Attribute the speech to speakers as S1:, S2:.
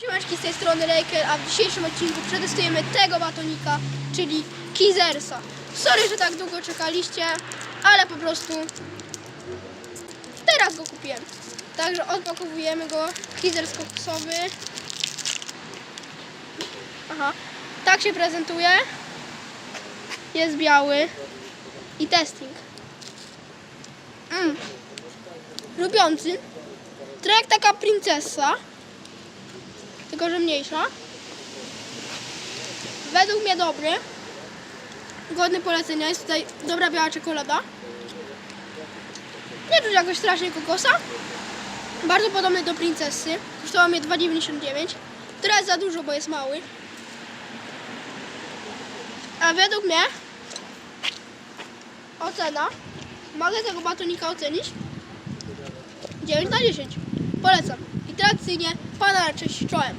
S1: Siemeczki z tej strony Raker, a w dzisiejszym odcinku przetestujemy tego batonika, czyli Kizersa. Sorry, że tak długo czekaliście, ale po prostu teraz go kupiłem. Także odpakowujemy go, Kizers koksowy. Aha, tak się prezentuje. Jest biały i testing. Mm. Lubiący. Jak taka princesa tylko że mniejsza. Według mnie dobry. Godny polecenia. Jest tutaj dobra biała czekolada. Nie czuć jakoś strasznie kokosa. Bardzo podobny do princesy. Kosztował mnie 2,99. Teraz za dużo, bo jest mały. A według mnie ocena. Mogę tego batonika ocenić. 9 na 10. Polecam. I tradycyjnie pana cześć czołem.